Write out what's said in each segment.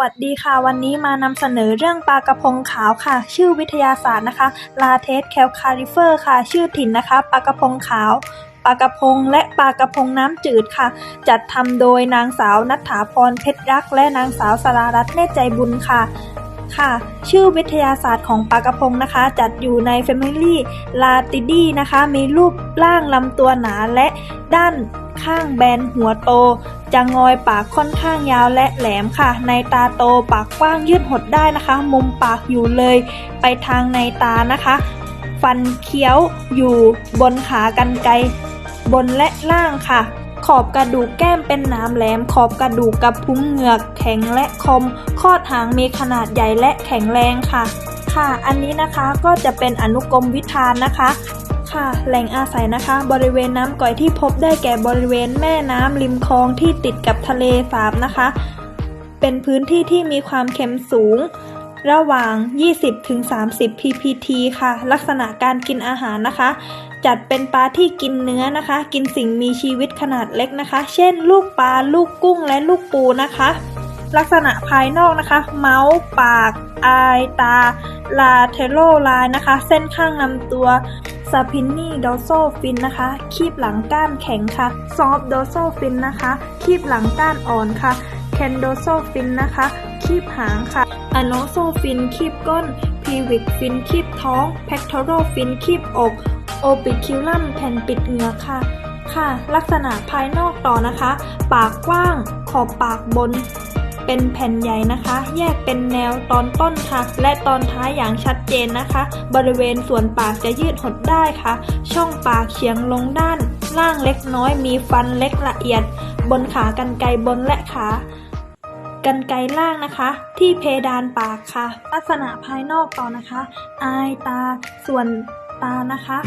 วัสดีค่ะ วันนี้มานำเสนอเรื่องปลากระพงขาวค่ะ ชื่อวิทยาศาสตร์นะคะลาเทสแคลคาริเฟอร์ค่ะ ชื่อถิ่นนะคะปลากระพงขาวปลากระพงและปลากระพงน้ำจืดค่ะ จัดทำโดยนางสาวนัฐถาพรเพชรรัก และนางสาวสรารัตน์เนตใจบุญค่ะค่ะ ชื่อวิทยาศาสตร์ของปลากระพงนะคะ จัดอยู่ใน Family l a t i d i นะคะ มีรูปร่างลำตัวหนาและด้านข้างแบนหัวโต จะงอยปากค่อนข้างยาวและแหลมค่ะ ในตาโตปากกว้างยืดหดได้นะคะ มุมปากอยู่เลย ไปทางในตานะคะ ฟันเคี้ยวอยู่บนขากรรไกรบนและล่างค่ะ ขอบกระดูกแก้มเป็นหนามแหลม ขอบกระดูกกับพุ้งเหงือก แข็งและคม ข้อหางมีขนาดใหญ่และแข็งแรงค่ะ ค่ะ อันนี้นะคะก็จะเป็นอนุกรมวิธานนะคะ ค่ะ แหล่งอาศัยนะคะ บริเวณน้ำก่อยที่พบได้แก่บริเวณแม่น้ำริมคลองที่ติดกับทะเลสาบนะคะ เป็นพื้นที่ที่มีความเค็มสูง ระหว่าง 20-30 ppt ค่ะ ลักษณะการกินอาหารนะคะ จัดเป็นปลาที่กินเนื้อนะคะ กินสิ่งมีชีวิตขนาดเล็กนะคะ เช่น ลูกปลา ลูกกุ้งและลูกปูนะคะ ลักษณะภายนอกนะคะ เมาส์ปาก อายตา ลาเทโลไลน์นะคะ เส้นข้างลำตัวซาพินนี่ดอโซฟินนะคะ คีบหลังก้านแข็งค่ะ ซอฟโดโซฟินนะคะ คีบหลังก้านอ่อนค่ะแคนโดโซฟินนะคะ คีบหางค่ะอโนโซฟิน คีบก้นพีวิกฟิน คีบท้องแพคโทโรฟิน คีบอกโอปิคิวลัมแผ่นปิดเหงือกค่ะ ค่ะ ลักษณะภายนอกต่อนะคะ ปากกว้าง ขอบปากบน เป็นแผ่นใหญ่นะคะ แยกเป็นแนวตอนต้นค่ะ และตอนท้ายอย่างชัดเจนนะคะ บริเวณส่วนปากจะยืดหดได้ค่ะ ช่องปากเฉียงลงด้าน ล่างเล็กน้อยมีฟันเล็กละเอียด บนขากรรไกรบนและขากันไกรล่างนะคะ ที่เพดานปากค่ะ ลักษณะภายนอกต่อนะคะ อายตาส่วนตานะคะ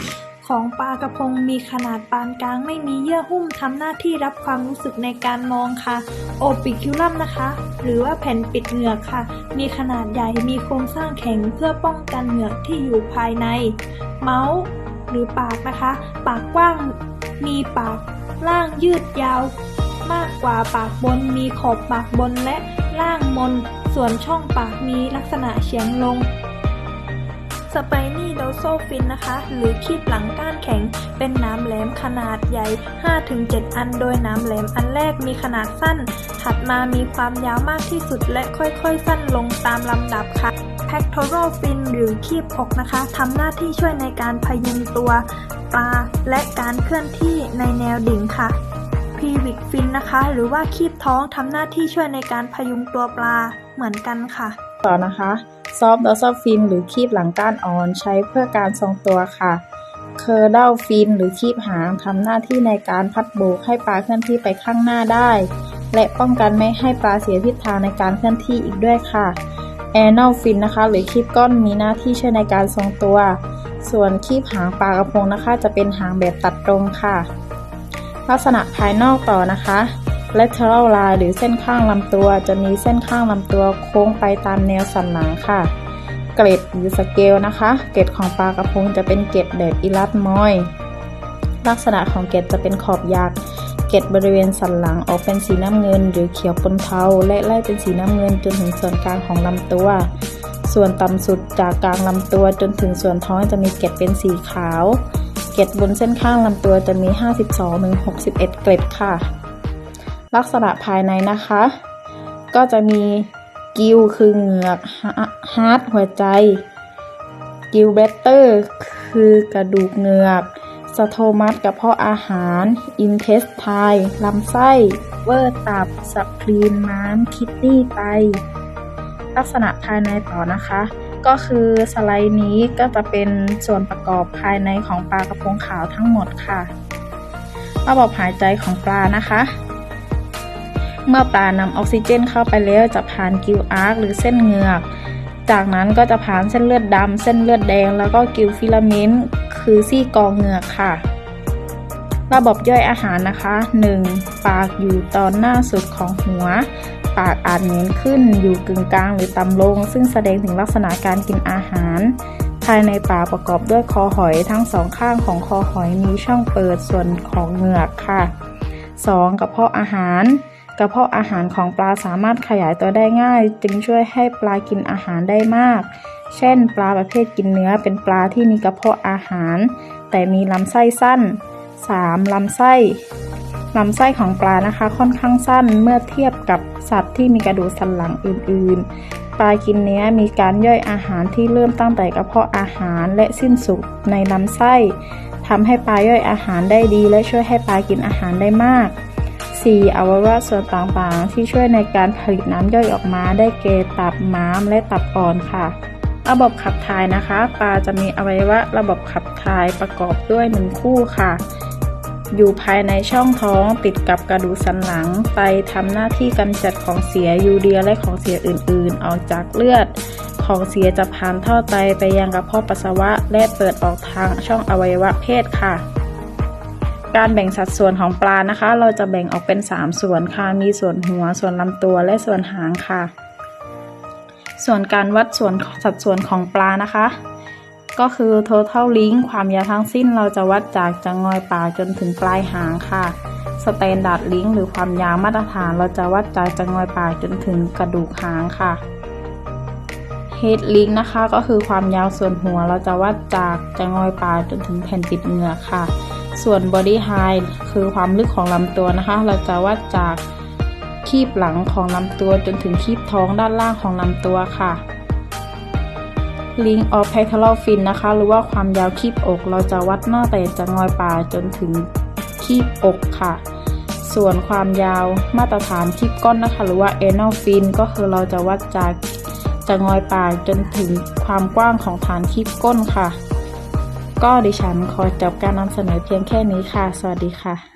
ของปลากระพงมีขนาดปานกลางไม่มีเยื่อหุ้มทำหน้าที่รับความรู้สึกในการมองค่ะ โอปิคิวลัมนะคะ หรือว่าแผ่นปิดเหงือกค่ะ มีขนาดใหญ่มีโครงสร้างแข็งเพื่อป้องกันเหงือกที่อยู่ภายใน เมาส์หรือปากนะคะ ปากกว้างมีปากล่างยืดยาว มากกว่าปากบนมีขอบปากบนและล่างมน ส่วนช่องปากมีลักษณะเฉียงลงสไปนี่ โดโซฟินนะคะ หรือคีบหลังก้านแข็ง เป็นน้ำแหลมขนาดใหญ่ 5-7 อัน โดยน้ำแหลมอันแรกมีขนาดสั้น ถัดมามีความยาวมากที่สุดและค่อยๆ สั้นลงตามลำดับค่ะแพคโทโรฟินหรือคีบอกนะคะทำหน้าที่ช่วยในการพยุงตัวปลาและการเคลื่อนที่ในแนวดิ่งค่ะพีวิกฟินนะคะ หรือว่าคีบท้องทำหน้าที่ช่วยในการพยุงตัวปลาเหมือนกันค่ะ ต่อนะคะ ซอฟดอซอฟินหรือคีบหลังก้านอ่อนใช้เพื่อการทรงตัวค่ะ เคอร์เดลฟินหรือคีบหางทำหน้าที่ในการพัดโบกให้ปลาเคลื่อนที่ไปข้างหน้าได้ และป้องกันไม่ให้ปลาเสียทิศทางในการเคลื่อนที่อีกด้วยค่ะแอนอลฟินนะคะ หรือคีบก้อนมีหน้าที่ช่วยในการทรงตัว ส่วนคีบหางปลากระพงนะคะ จะเป็นหางแบบตัดตรงค่ะ ลักษณะภายนอกต่อนะคะ lateral line หรือเส้นข้างลำตัว จะมีเส้นข้างลำตัวโค้งไปตามแนวสันหลังค่ะ เกรดหรือสเกลนะคะ เกรดของปลากระพงจะเป็นเกรดแบบอิลัสมอย ลักษณะของเกรดจะเป็นขอบยักเกรดบริเวณสันหลังออกเป็นสีน้ำเงิน หรือเขียวปนเทาและไล่เป็นสีน้ำเงินจนถึงส่วนกลางของลำตัว ส่วนต่ำสุดจากกลางลำตัวจนถึงส่วนท้องจะมีเกรดเป็นสีขาว เกรดบนเส้นข้างลำตัวจะมี 52-61 เกรดค่ะ ลักษณะภายในนะคะ ก็จะมีกิลคือเหงือกฮาร์ดหัวใจกิลเบตเตอร์คือกระดูกเหงือกสโทมัสกระเพาะอาหารอินเทสไทลำไส้ เวอร์ตับสปลีนม้ามคิดนี่ไต ลักษณะภายในต่อนะคะ ก็คือสไลด์นี้ก็จะเป็นส่วนประกอบภายในของปลากระพงขาวทั้งหมดค่ะ ระบบหายใจของปลานะคะ เมื่อปลานำออกซิเจนเข้าไปแล้วจะผ่านกิลอาร์คหรือเส้นเหงือก จากนั้นก็จะผ่านเส้นเลือดดำเส้นเลือดแดง แล้วก็กิลฟิลาเมนต์คือซี่กองเหงือกค่ะ ระบบย่อยอาหารนะคะ 1. ปากอยู่ตอนหน้าสุดของหัว ปากอาจเหงนขึ้นอยู่กึ่งกลางหรือต่ำลง ซึ่งแสดงถึงลักษณะการกินอาหารภายในปากประกอบด้วยคอหอยทั้งสองข้างของคอหอยมีช่องเปิดส่วนของเหงือกค่ะ 2. กระเพาะอาหาร กระเพาะอาหารของปลาสามารถขยายตัวได้ง่าย จึงช่วยให้ปลากินอาหารได้มาก เช่น ปลาประเภทกินเนื้อเป็นปลาที่มีกระเพาะอาหาร แต่มีลำไส้สั้น 3. ลำไส้ลำไส้ของปลานะคะค่อนข้างสั้นเมื่อเทียบกับสัตว์ที่มีกระดูกสันหลังอื่น ๆ ปลากินเนื้อมีการย่อยอาหารที่เริ่มตั้งแต่กระเพาะอาหารและสิ้นสุดในลำไส้ทำให้ปลาย่อยอาหารได้ดี และช่วยให้ปลากินอาหารได้มาก 4. อวัยวะส่วนต่างๆ ที่ช่วยในการผลิตน้ำย่อยออกมาได้แก่ตับม้ามและตับอ่อนค่ะ ระบบขับถ่ายนะคะ ปลาจะมีอวัยวะระบบขับถ่ายประกอบด้วยหนึ่งคู่ค่ะ อยู่ภายในช่องท้องติดกับกระดูกสันหลังไตทำหน้าที่กำจัดของเสียยูเรียและของเสียอื่นๆ ออกจากเลือด ของเสียจะผ่านท่อไตไปยังกระเพาะปัสสาวะ และเปิดออกทางช่องอวัยวะเพศค่ะ การแบ่งสัดส่วนของปลานะคะ เราจะแบ่งออกเป็น 3 ส่วนค่ะ มีส่วนหัว ส่วนลำตัว และส่วนหางค่ะ ส่วนการวัดส่วนสัดส่วนของปลานะคะ ก็คือ total link ความยาวทั้งสิ้นเราจะวัดจากจะงอยปากจนถึงปลายหางค่ะ standard link หรือความยาวมาตรฐานเราจะวัดจากจะงอยปากจนถึงกระดูกหางค่ะ head link นะคะก็คือความยาวส่วนหัวเราจะวัดจากจะงอยปากจนถึงแผ่นปิดเหงือกค่ะ ส่วน body height คือความลึกของลำตัวนะคะ เราจะวัดจากคีบหลังของลำตัวจนถึงคีบท้องด้านล่างของลำตัวค่ะ link of pectoral fin นะคะ หรือว่าความยาวคีบอก เราจะวัดหน้าแต่จะงอยปาจนถึงคีบอกค่ะ ส่วนความยาวมาตรฐานคีบก้นนะคะ หรือว่า anal fin ก็คือเราจะวัดจากจะงอยปากจนถึงความกว้างของฐานคีบก้นค่ะ ก็ดิฉันขอจบการนำเสนอเพียงแค่นี้ค่ะ สวัสดีค่ะ